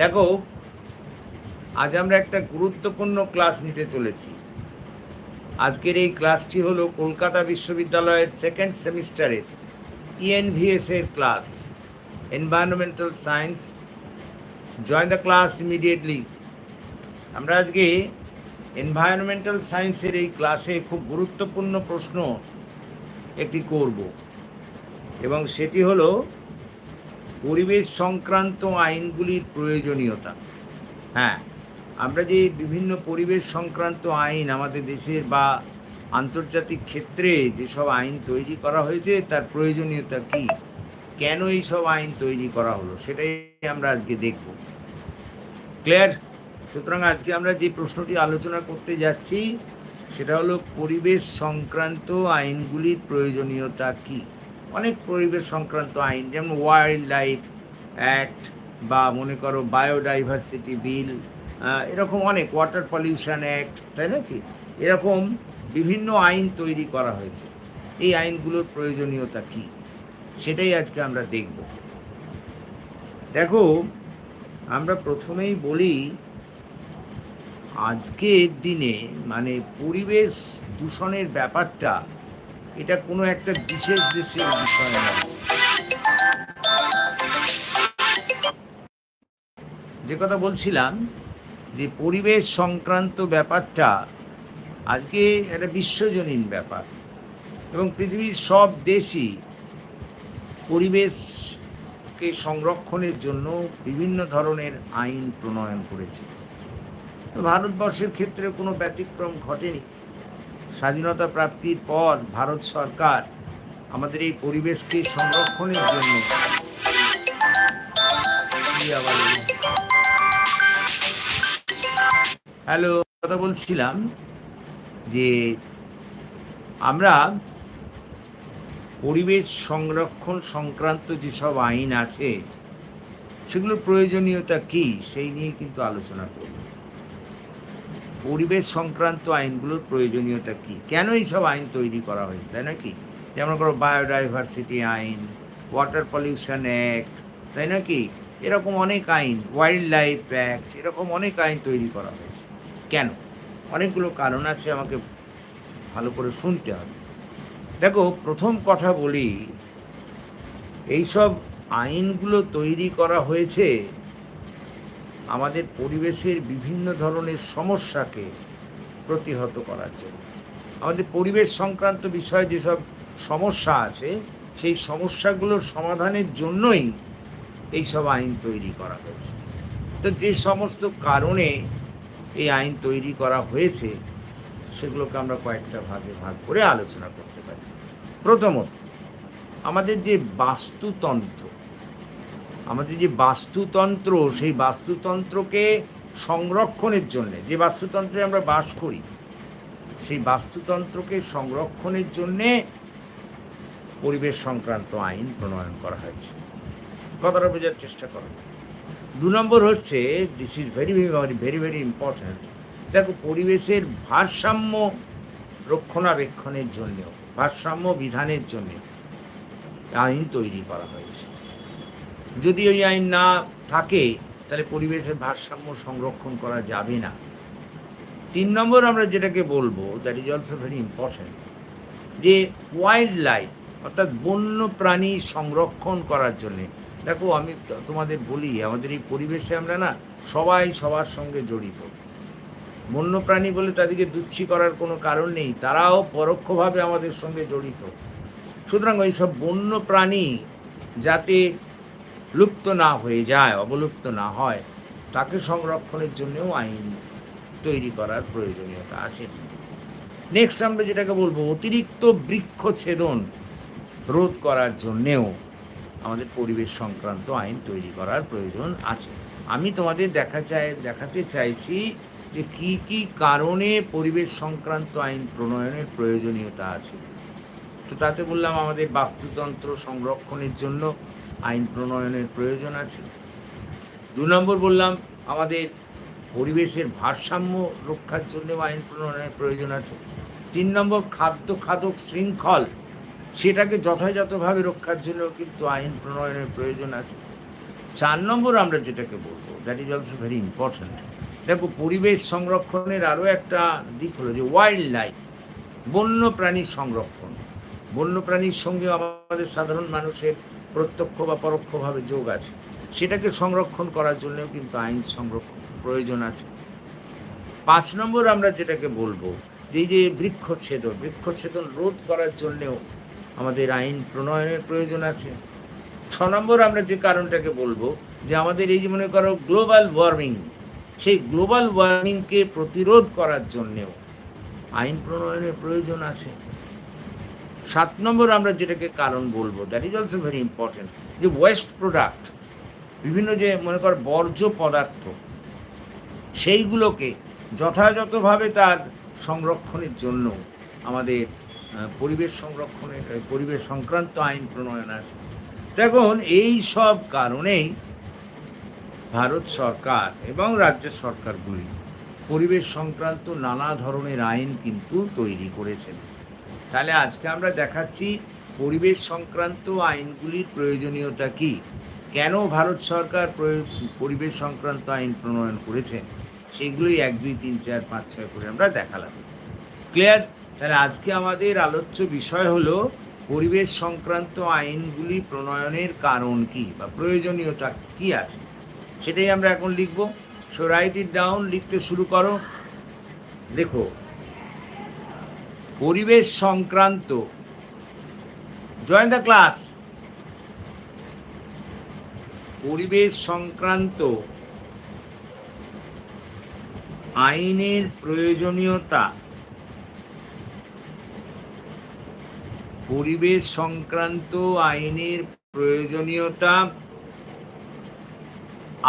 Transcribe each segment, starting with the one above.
দেখো, আজ আমরা একটা গুরুত্বপূর্ণ ক্লাস নিতে চলেছি। আজকের এই ক্লাসটি হলো কলকাতা বিশ্ববিদ্যালয়ের সেকেন্ড সেমিস্টারের ইএনভিএস এর class environmental science join the class immediately আমরা আজকে এনভায়রনমেন্টাল সায়েন্সের এই ক্লাসে খুব গুরুত্বপূর্ণ প্রশ্ন একটি করব। এবং সেটি হলো পরিবেশ সংক্রান্ত আইনগুলির প্রয়োজনীয়তা। হ্যাঁ আমরা যে বিভিন্ন পরিবেশ সংক্রান্ত আইন আমাদের দেশের বা আন্তর্জাতিক ক্ষেত্রে যেসব আইন তৈরি করা হয়েছে, তার প্রয়োজনীয়তা কি? কেন এই সব আইন তৈরি করা হলো? সেটাই আমরা আজকে দেখব। ক্লিয়ার? সুতরাং আজকে আমরা যে প্রশ্নটি আলোচনা করতে যাচ্ছি, সেটা হলো পরিবেশ সংক্রান্ত আইনগুলির প্রয়োজনীয়তা কি? অনেক পরিবেশ সংক্রান্ত আইন, যেমন ওয়াইল্ড লাইফ অ্যাক্ট বা মনে করো বায়োডাইভার্সিটি বিল এরকম অনেক ওয়াটার পলিউশন অ্যাক্ট তাই না কি? এরকম বিভিন্ন আইন তৈরি করা হয়েছে। এই আইনগুলোর প্রয়োজনীয়তা কি? সেটাই আজকে আমরা দেখব। দেখো, আমরা প্রথমেই বলি, আজকের দিনে মানে পরিবেশ দূষণের ব্যাপারটা এটা কোনো একটা বিশেষ দেশের বিষয় নয় যে কথা বলছিলাম যে পরিবেশ সংক্রান্ত ব্যাপারটা আজকে একটা বিশ্বজনীন ব্যাপার এবং পৃথিবীর সব দেশই পরিবেশকে সংরক্ষণের জন্য বিভিন্ন ধরনের আইন প্রণয়ন করেছে। ভারতবর্ষের ক্ষেত্রে কোনো ব্যতিক্রম ঘটেনি। স্বাধীনতা প্রাপ্তির পর ভারত সরকার আমাদের এই পরিবেশকে সংরক্ষণের জন্য? হ্যালো, কথা বলছিলাম যে আমরা পরিবেশ সংরক্ষণ সংক্রান্ত যেসব আইন আছে, সেগুলোর প্রয়োজনীয়তা কি সেই নিয়ে কিন্তু আলোচনা করব পরিবেশ সংক্রান্ত আইনগুলোর প্রয়োজনীয়তা কি? কেন এইসব আইন তৈরি করা হয়েছে, তাই না কি? যেমন করো বায়োডাইভার্সিটি আইন, ওয়াটার পলিউশন অ্যাক্ট, তাই না কি? এরকম অনেক আইন ওয়াইল্ড লাইফ অ্যাক্ট, এরকম অনেক আইন তৈরি করা হয়েছে। কেন? অনেকগুলো কারণ আছে, আমাকে ভালো করে শুনতে হবে। দেখো, প্রথম কথা বলি, এইসব আইনগুলো তৈরি করা হয়েছে আমাদের পরিবেশের বিভিন্ন ধরনের সমস্যাকে প্রতিহত করার জন্য। আমাদের পরিবেশ সংক্রান্ত বিষয়ে যেসব সমস্যা আছে, সেই সমস্যাগুলোর সমাধানের জন্যই এই সব আইন তৈরি করা হয়েছে। তো যে সমস্ত কারণে এই আইন তৈরি করা হয়েছে, সেগুলোকে আমরা কয়েকটা ভাগে ভাগ করে আলোচনা করতে পারি। প্রথমত, আমাদের যে বাস্তুতন্ত্র আমাদের যে বাস্তুতন্ত্র, সেই বাস্তুতন্ত্রকে সংরক্ষণের জন্যে, যে বাস্তুতন্ত্রে আমরা বাস করি, সেই বাস্তুতন্ত্রকে সংরক্ষণের জন্যে পরিবেশ সংক্রান্ত আইন প্রণয়ন করা হয়েছে। কথাটা বোঝার চেষ্টা করো। দু নম্বর হচ্ছে this is very very very very important দেখো, পরিবেশের ভারসাম্য রক্ষণাবেক্ষণের জন্যেও, ভারসাম্য বিধানের জন্যে আইন তৈরি করা হয়েছে। যদি ওই আইন না থাকে, তাহলে পরিবেশের ভারসাম্য সংরক্ষণ করা যাবে না। তিন নম্বর আমরা যেটাকে বলব that is also very important যে ওয়াইল্ড লাইফ অর্থাৎ বন্য প্রাণী সংরক্ষণ করার জন্যে, দেখো আমি তোমাদের বলি, আমাদের এই পরিবেশে আমরা না সবাই সবার সঙ্গে জড়িত। বন্যপ্রাণী বলে তাদেরকে দুচ্ছি করার কোনো কারণ নেই, তারাও পরোক্ষভাবে আমাদের সঙ্গে জড়িত। সুতরাং ওই সব বন্য প্রাণী যাতে লুপ্ত না হয়ে যায়, অবলুপ্ত না হয়, তাকে সংরক্ষণের জন্যও আইন তৈরি করার প্রয়োজনীয়তা আছে। নেক্সট আমরা যেটাকে বলব, অতিরিক্ত বৃক্ষছেদন রোধ করার জন্যেও আমাদের পরিবেশ সংক্রান্ত আইন তৈরি করার প্রয়োজন আছে। আমি তোমাদের দেখা চাই, দেখাতে চাইছি যে কি কি কারণে পরিবেশ সংক্রান্ত আইন প্রণয়নের প্রয়োজনীয়তা আছে। তো তাতে বললাম আমাদের বাস্তুতন্ত্র সংরক্ষণের জন্য আইন প্রণয়নের প্রয়োজন আছে। দু নম্বর বললাম, আমাদের পরিবেশের ভারসাম্য রক্ষার জন্য আইন প্রণয়নের প্রয়োজন আছে। তিন নম্বর, খাদ্য খাদক শৃঙ্খল, সেটাকে যথাযথভাবে রক্ষার জন্য কিন্তু আইন প্রণয়নের প্রয়োজন আছে। চার নম্বর আমরা যেটাকে বলব that is also very important দেখো, পরিবেশ সংরক্ষণের আরও একটা দিক হলো যে ওয়াইল্ড লাইফ বন্য প্রাণীর সংরক্ষণ। বন্য প্রাণীর সঙ্গে আমাদের সাধারণ মানুষের প্রত্যক্ষ বা পরোক্ষভাবে যোগ আছে। সেটাকে সংরক্ষণ করার জন্যও কিন্তু আইন সংরক্ষণ প্রয়োজন আছে। পাঁচ নম্বর আমরা যেটাকে বলব, যে যে বৃক্ষচ্ছেদন বৃক্ষচ্ছেদন রোধ করার জন্যেও আমাদের আইন প্রণয়নের প্রয়োজন আছে। ছ নম্বর আমরা যে কারণটাকে বলব, যে আমাদের এই যে মনে করো গ্লোবাল ওয়ার্মিং, সেই গ্লোবাল ওয়ার্মিংকে প্রতিরোধ করার জন্যেও আইন প্রণয়নের প্রয়োজন আছে। সাত নম্বর আমরা যেটাকে কারণ বলব that is also very important যে ওয়েস্ট প্রোডাক্ট বিভিন্ন যে মনে কর বর্জ্য পদার্থ, সেইগুলোকে যথাযথভাবে তার সংরক্ষণের জন্য আমাদের পরিবেশ সংরক্ষণের পরিবেশ সংক্রান্ত আইন প্রণয়ন আছে। দেখুন, এই সব কারণেই ভারত সরকার এবং রাজ্য সরকারগুলি পরিবেশ সংক্রান্ত নানা ধরনের আইন কিন্তু তৈরি করেছেন। তাহলে আজকে আমরা দেখাচ্ছি পরিবেশ সংক্রান্ত আইনগুলির প্রয়োজনীয়তা কি? কেন ভারত সরকার পরিবেশ সংক্রান্ত আইন প্রণয়ন করেছে? সেগুলোই এক, দুই, তিন, চার, পাঁচ, ছয় করে আমরা দেখালাম। ক্লিয়ার? তাহলে আজকে আমাদের আলোচ্য বিষয় হলো পরিবেশ সংক্রান্ত আইনগুলি প্রণয়নের কারণ কি বা প্রয়োজনীয়তা কি আছে? সেটাই আমরা এখন লিখব। সো রাইট ইট ডাউন লিখতে শুরু করো। দেখো পরিবেশ সংক্রান্ত। জয়েন দ্য ক্লাস পরিবেশ সংক্রান্ত। আইনের প্রয়োজনীয়তা। পরিবেশ সংক্রান্ত আইনের প্রয়োজনীয়তা।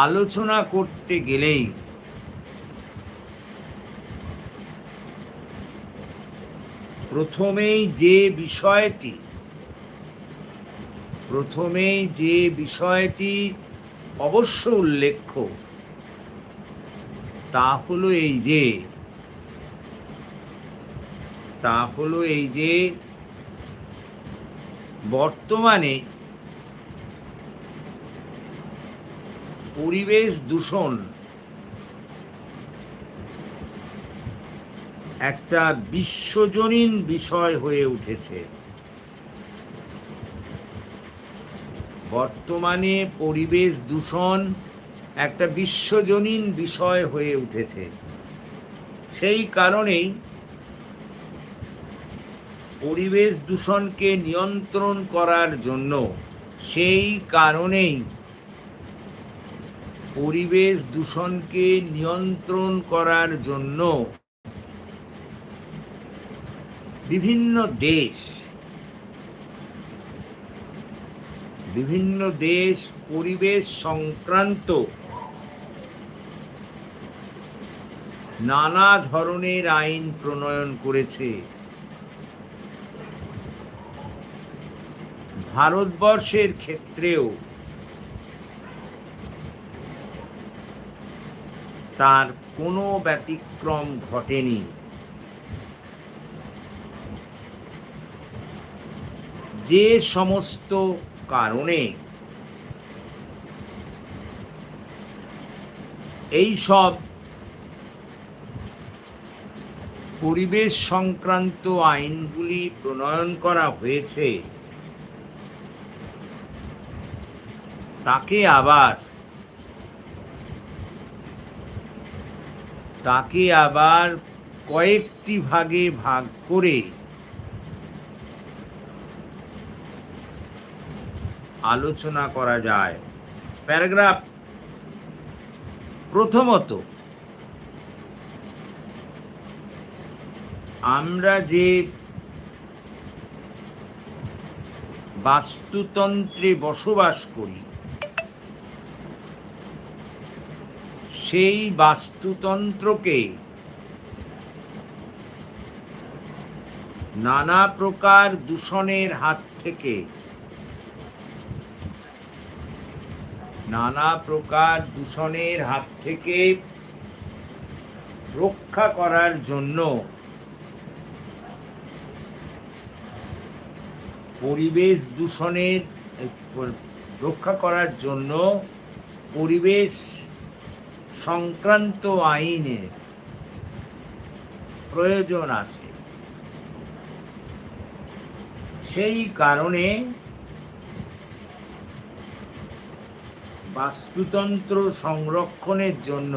আলোচনা করতে গেলেই প্রথমেই যে বিষয়টি, প্রথমেই যে বিষয়টি অবশ্য উল্লেখ্য, তা হলো এই যে, তা হলো এই যে, বর্তমানে পরিবেশ দূষণ একটা বিশ্বজনীন বিষয় হয়ে উঠেছে। বর্তমানে পরিবেশ দূষণ একটা বিশ্বজনীন বিষয় হয়ে উঠেছে। সেই কারণেই পরিবেশ দূষণকে নিয়ন্ত্রণ করার জন্য সেই কারণেই পরিবেশ দূষণকে নিয়ন্ত্রণ করার জন্য বিভিন্ন দেশ বিভিন্ন দেশ পরিবেশ সংক্রান্ত নানা ধরনের আইন প্রণয়ন করেছে। ভারতবর্ষের ক্ষেত্রেও তার কোনো ব্যতিক্রম ঘটেনি। যে সমস্ত কারণে এই সব পরিবেশ সংক্রান্ত আইনগুলি প্রণয়ন করা হয়েছে, তাকে আবার তাকে আবার কয়েকটি ভাগে ভাগ করে আলোচনা করা যায়। প্যারাগ্রাফ প্রথমত, আমরা যে বাস্তুতন্ত্রে বসবাস করি, সেই বাস্তুতন্ত্রকে নানা প্রকার দূষণের হাত থেকে নানা প্রকার দূষণের হাত থেকে রক্ষা করার জন্য পরিবেশ দূষণের রক্ষা করার জন্য পরিবেশ সংক্রান্ত আইনের প্রয়োজন আছে। সেই কারণে বাস্তুতন্ত্র সংরক্ষণের জন্য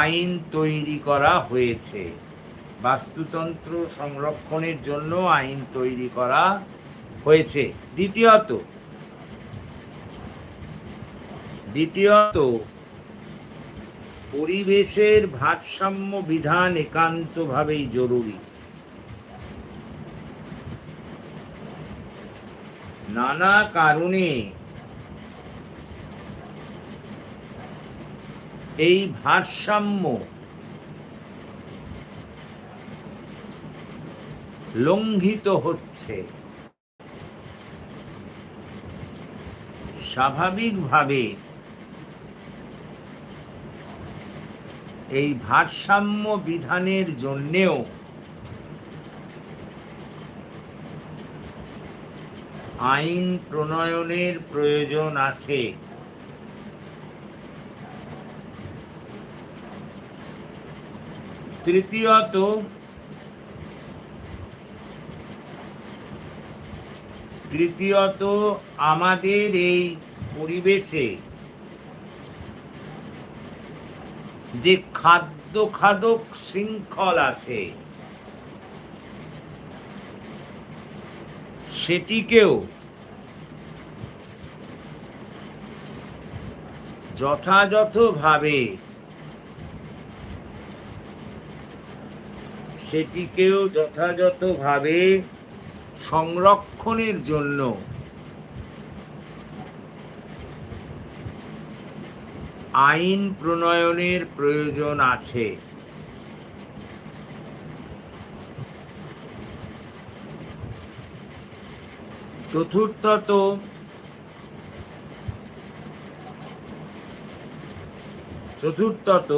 আইন তৈরি করা হয়েছে। বাস্তুতন্ত্র সংরক্ষণের জন্য আইন তৈরি করা হয়েছে। দ্বিতীয়ত দ্বিতীয়ত, পরিবেশের ভারসাম্য বিধান একান্তভাবেই জরুরি। নানা কারণে এই ভারসাম্য লঙ্ঘিত হচ্ছে। স্বাভাবিকভাবে এই ভারসাম্য বিধানের জন্যেও আইন প্রণয়নের প্রয়োজন আছে। তৃতীয়ত তৃতীয়ত আমাদের এই পরিবেশে যে খাদ্য খাদক শৃঙ্খল আছে সেটিকেও যথাযথভাবে সেটিকেও যথাযথভাবে সংরক্ষণের জন্য আইন প্রণয়নের প্রয়োজন আছে। চতুর্থত চতুর্থত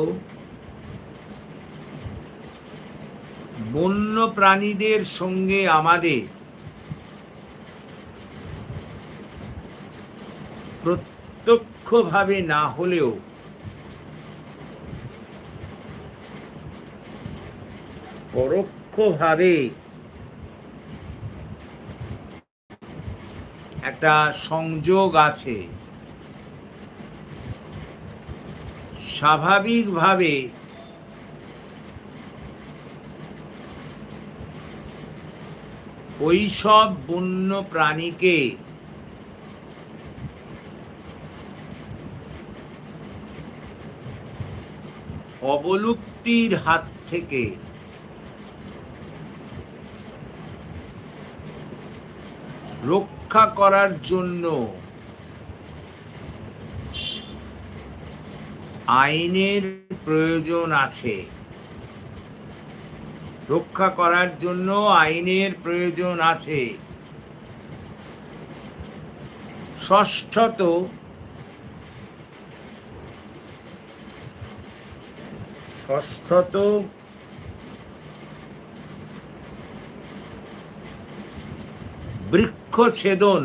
বন্য প্রাণীদের সঙ্গে আমাদের প্রত্যক্ষভাবে না হলেও পরোক্ষভাবে একটা সংযোগ আছে। স্বাভাবিকভাবে ওই সব বন্য প্রাণীকে অবলুপ্তির হাত থেকে রক্ষা করার জন্য আইনের প্রয়োজন আছে। রক্ষা করার জন্য আইনের প্রয়োজন আছে। ষষ্ঠত ষষ্ঠত বৃক্ষছেদন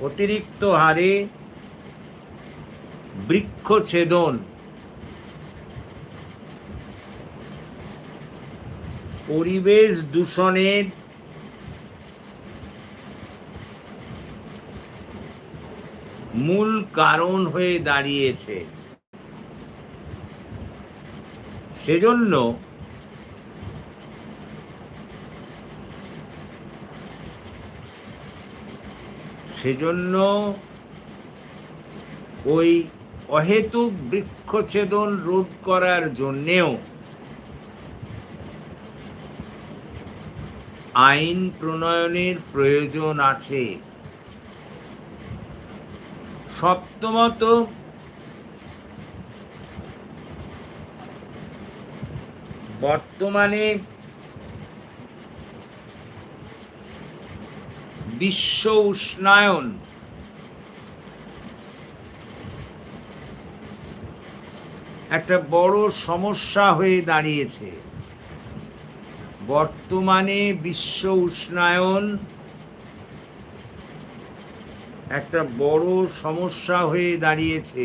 অতিরিক্ত হারে বৃক্ষছেদন পরিবেশ দূষণের মূল কারণ হয়ে দাঁড়িয়েছে। সেজন্য সেজন্য ওই অহেতুক বৃক্ষছেদন রোধ করার জন্যেও আইন প্রণয়নের প্রয়োজন আছে। সপ্তমত বর্তমানে বিশ্ব উষ্ণায়ন। একটা বড় সমস্যা হয়ে দাঁড়িয়েছে। বর্তমানে বিশ্ব উষ্ণায়ন একটা বড় সমস্যা হয়ে দাঁড়িয়েছে।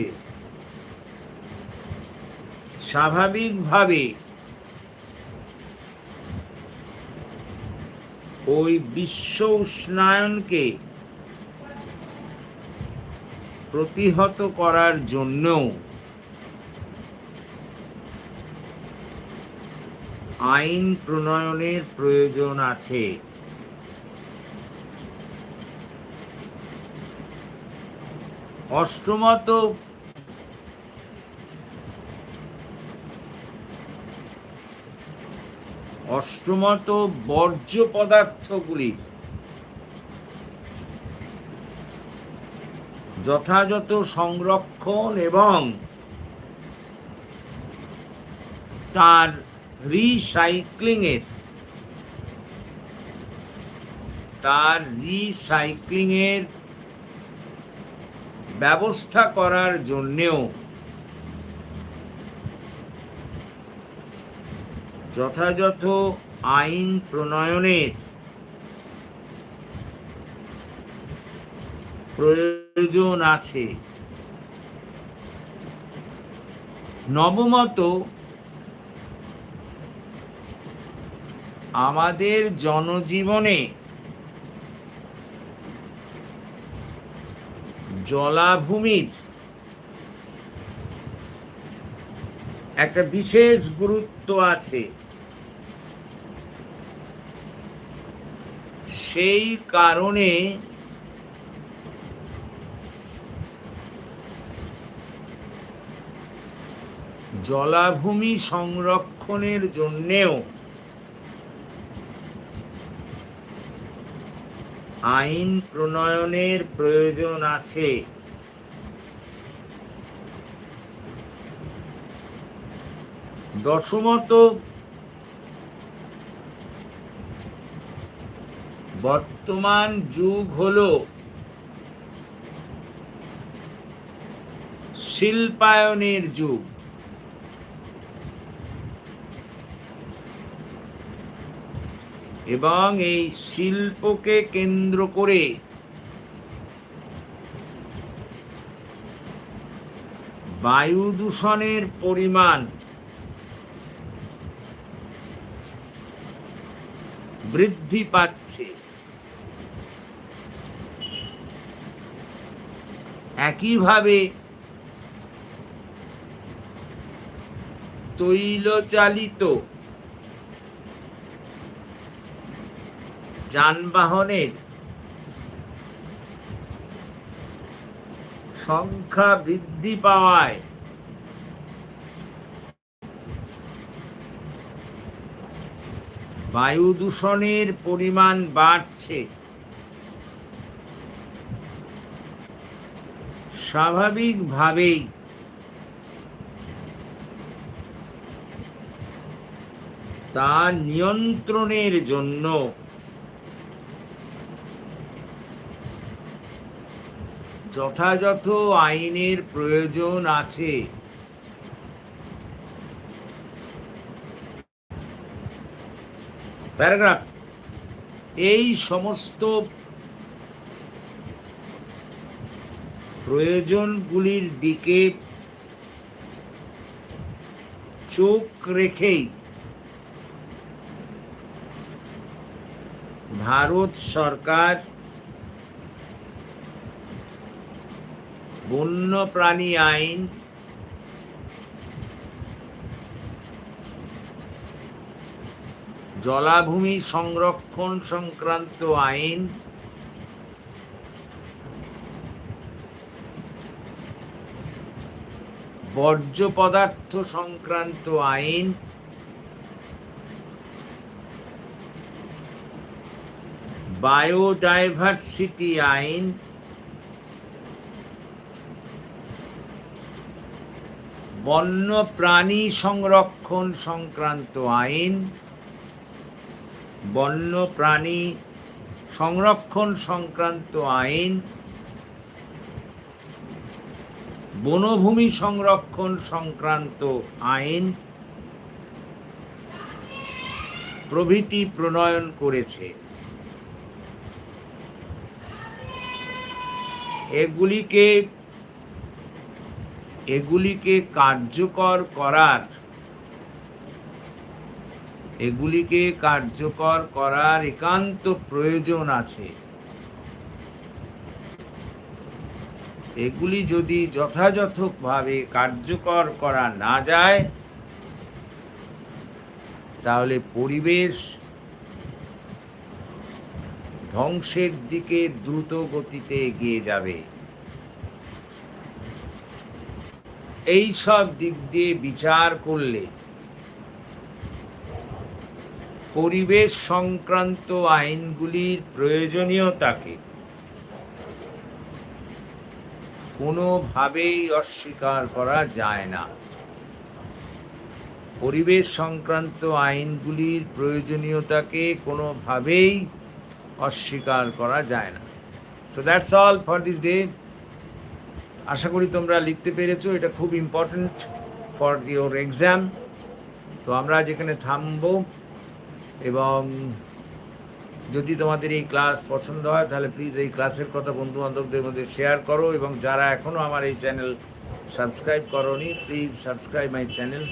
স্বাভাবিকভাবে ওই বিশ্ব উষ্ণায়নকে প্রতিহত করার জন্যও আইন প্রণয়নের প্রয়োজন আছে। অষ্টমত অষ্টমত বর্জ্য পদার্থগুলি। যথাযথ সংরক্ষণ এবং তার রিসাইক্লিংয়ের তার রিসাইক্লিংয়ের ব্যবস্থা করার জন্যেও যথাযথ আইন প্রণয়নের প্রয়োজন আছে। নবমত আমাদের জনজীবনে জলাভূমির একটা বিশেষ গুরুত্ব আছে। সেই কারণে জলাভূমি সংরক্ষণের জন্যেও আইন প্রণয়নের প্রয়োজন আছে। দশমত বর্তমান যুগ হলো শিল্পায়নের যুগ। এবং এই শিল্পকে কেন্দ্র করে বায়ু দূষণের পরিমাণ বৃদ্ধি পাচ্ছে। একইভাবে তৈলচালিত যানবাহনের সংখ্যা বৃদ্ধি পাওয়ায় বায়ু দূষণের পরিমাণ বাড়ছে। স্বাভাবিকভাবেই। তা নিয়ন্ত্রণের জন্য। যথাযথ আইনের প্রয়োজন আছে। প্যারাগ্রাফ। এই সমস্ত প্রয়োজনগুলির দিকে চোখ রেখেই ভারত সরকার বন্য প্রাণী আইন জলাভূমি সংরক্ষণ সংক্রান্ত আইন বর্জ্য পদার্থ সংক্রান্ত আইন বায়োডাইভার্সিটি আইন বন্য প্রাণী সংরক্ষণ সংক্রান্ত আইন বন্য প্রাণী সংরক্ষণ সংক্রান্ত আইন বনভূমি সংরক্ষণ সংক্রান্ত আইন প্রভৃতি প্রণয়ন করেছে। এগুলিকে এগুলিকে কার্যকর করার, এগুলিকে কার্যকর করার একান্ত প্রয়োজন আছে। এগুলি যদি যথাযথভাবে কার্যকর করা না যায়, তাহলে পরিবেশ ধ্বংসের দিকে দ্রুত গতিতে এগিয়ে যাবে। এই সব দিক দিয়ে বিচার করলে পরিবেশ সংক্রান্ত আইনগুলির প্রয়োজনীয়তাকে কোনোভাবেই অস্বীকার করা যায় না। পরিবেশ সংক্রান্ত আইনগুলির প্রয়োজনীয়তাকে কোনোভাবেই অস্বীকার করা যায় না। So that's all for this day আশা করি তোমরা লিখতে পেরেছ, এটা খুব ইম্পর্ট্যান্ট ফর ইওর এক্সাম তো আমরা যেখানে থামবো এবং যদি তোমাদের এই ক্লাস পছন্দ হয়, তাহলে প্লিজ এই ক্লাসের কথা বন্ধু বান্ধবদের মধ্যে শেয়ার করো এবং যারা এখনও আমার এই চ্যানেল সাবস্ক্রাইব করোনি প্লিজ সাবস্ক্রাইব মাই চ্যানেল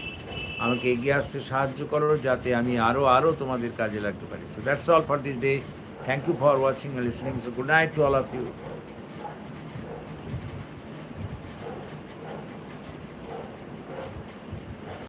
আমাকে এগিয়ে আসতে সাহায্য করো যাতে আমি আরও আরও তোমাদের কাজে লাগতে পারি। So that's all for this day thank you for watching listening so good night to all of you